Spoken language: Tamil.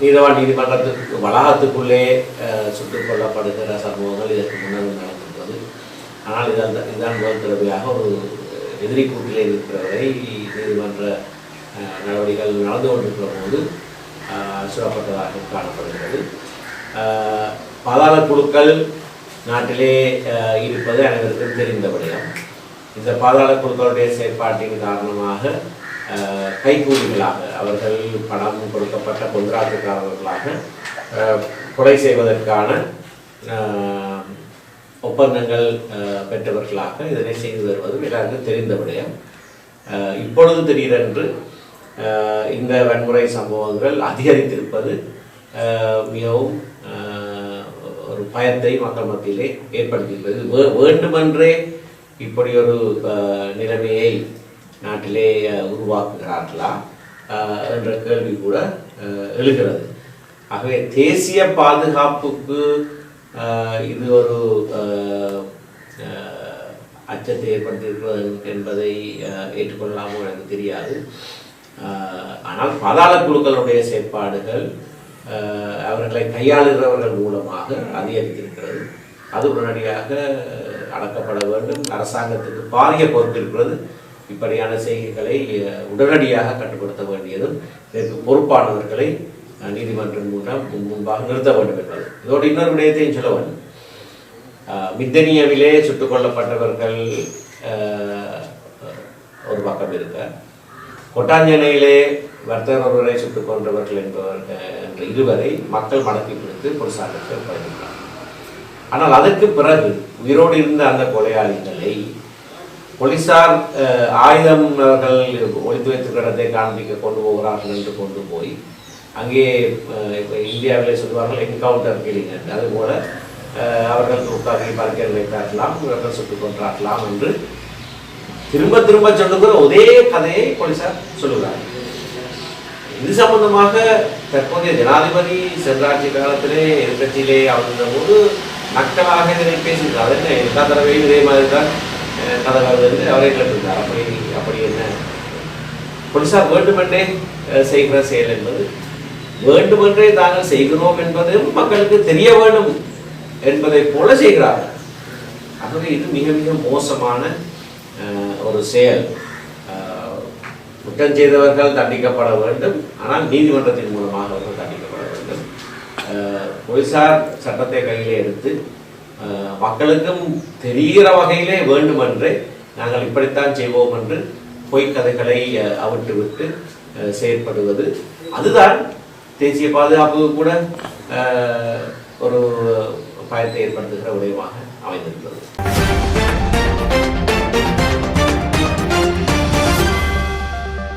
நீதவான் நீதிமன்றத்துக்கு வளாகத்துக்குள்ளே சுட்டுக் கொல்லப்படுகிற சம்பவங்கள் இதற்கு முன்னர் நடந்திருப்பது ஆனால் இதான் இதுதான் முதல் தடவையாக ஒரு எதிரி கூட்டிலே இருக்கிறவரை நீதிமன்ற நடவடிக்கைகள் நடந்து கொண்டிருக்கிற போது சுடப்பட்டதாக காணப்படுகிறது. பாதாள குழுக்கள் நாட்டிலே இருப்பது அனைவருக்கும் தெரிந்த விடயம். இந்த பாதாள குழுக்களுடைய செயற்பாட்டின் காரணமாக கைகூலிகளாக அவர்கள் பணம் கொடுக்கப்பட்ட கொந்திராத்துக்காரர்களாக கொலை செய்வதற்கான ஒப்பந்தங்கள் பெற்றவர்களாக இதனை செய்து வருவதும் எல்லாருக்கும் தெரிந்த விடயம். இப்பொழுது திடீரென்று இந்த வன்முறை சம்பவங்கள் அதிகரித்திருப்பது மிகவும் ஒரு பயத்தை மக்கள் மத்தியிலே ஏற்படுத்தியிருப்பது வே- வேண்டுமென்றே இப்படி ஒரு நிலைமையை நாட்டிலே உருவாக்குகிறார்களா? என்ற கேள்வி கூட எழுகிறது. ஆகவே தேசிய பாதுகாப்புக்கு இது ஒரு அச்சத்தை ஏற்படுத்தியிருக்கிறது என்பதை அஹ், ஏற்றுக்கொள்ளலாமோ எனக்கு தெரியாது. ஆனால் பாதாள குழுக்களுடைய செயற்பாடுகள் அவர்களை கையாளுகிறவர்கள் மூலமாக அதிகரித்திருக்கிறது. அது உடனடியாக அடக்கப்பட வேண்டும். அரசாங்கத்துக்கு பாரிய பொறுப்பு இருக்கிறது. இப்படியான செய்கைகளை உடனடியாக கட்டுப்படுத்த வேண்டியதும் இதற்கு பொறுப்பானவர்களை நீதிமன்றம் மூலம் முன்பாக நிறுத்த வேண்டும் என்பது. இதோடு இன்னொரு விடயத்தையும் சொல்ல வேண்டும் மித்தனியவிலே சுட்டுக் கொல்லப்பட்டவர்கள் ஒரு பக்கம் இருக்க. கொட்டாஞ்சனையிலே வர்த்தகர் ஒருவரை சுட்டுக் கொன்றவர்கள் என்பவர் என்ற இருவரை மக்கள் மடக்கி பிடித்து போலீசாருக்கு ஒப்படைக்கிறார் ஆனால் அதற்கு பிறகு உயிரோடு இருந்த அந்த கொலையாளிகளை போலீசார் ஆயுதம் அவர்கள் ஒழித்து வைத்திருக்கிற இடத்தை காண்பிக்க கொண்டு போகிறார்கள் என்று கொண்டு போய் அங்கே இப்போ இப்ப இந்தியாவிலே சொல்வார்கள் என்கவுண்டர் கிளிங் என்று. அதுபோல அவர்கள் துப்பாக்கி பறக்கல் வைத்தாக்கலாம் இவர்கள் சுட்டுக் கொண்டாக்கலாம் என்று. திரும்ப திரும்ப சொல்லுகிற ஒரே கதையை போலீசார் சொல்லுகிறார்கள். இது சம்பந்தமாக தற்போதைய ஜனாதிபதி சென்றாட்சி காலத்திலே எதிர்கட்சியிலே அவர் போது மக்களாக இதனை பேசுகிறார் என்ன எல்லா தடவையும் இதே மாதிரி தான்? அஹ், கதை வருது அவரே கேட்டிருந்தார். அப்படி அப்படி என்ன? போலீசார் வேண்டுமென்றே செய்கிற செயல் என்பது வேண்டுமென்றே தாங்கள் செய்கிறோம் என்பதும் மக்களுக்கு தெரிய வேண்டும் என்பதை போல செய்கிறார்கள். ஆகவே இது மிக மிக மோசமான ஒரு செயல். குற்றம் செய்தவர்கள் தண்டிக்கப்பட வேண்டும். ஆனால் நீதிமன்றத்தின் மூலமாக அவர்கள் தண்டிக்கப்பட வேண்டும். போலீசார் சட்டத்தை கையிலே எடுத்து மக்களுக்கும் தெரிகிற வகையிலே வேண்டுமென்றே நாங்கள் இப்படித்தான் செய்வோம் என்று பொய்க் கதைகளை அவிட்டுவிட்டு செயற்படுவது. அதுதான் தேசிய பாதுகாப்பு கூட ஒரு பயத்தை ஏற்படுத்துகிற விடயமாக அமைந்திருந்தது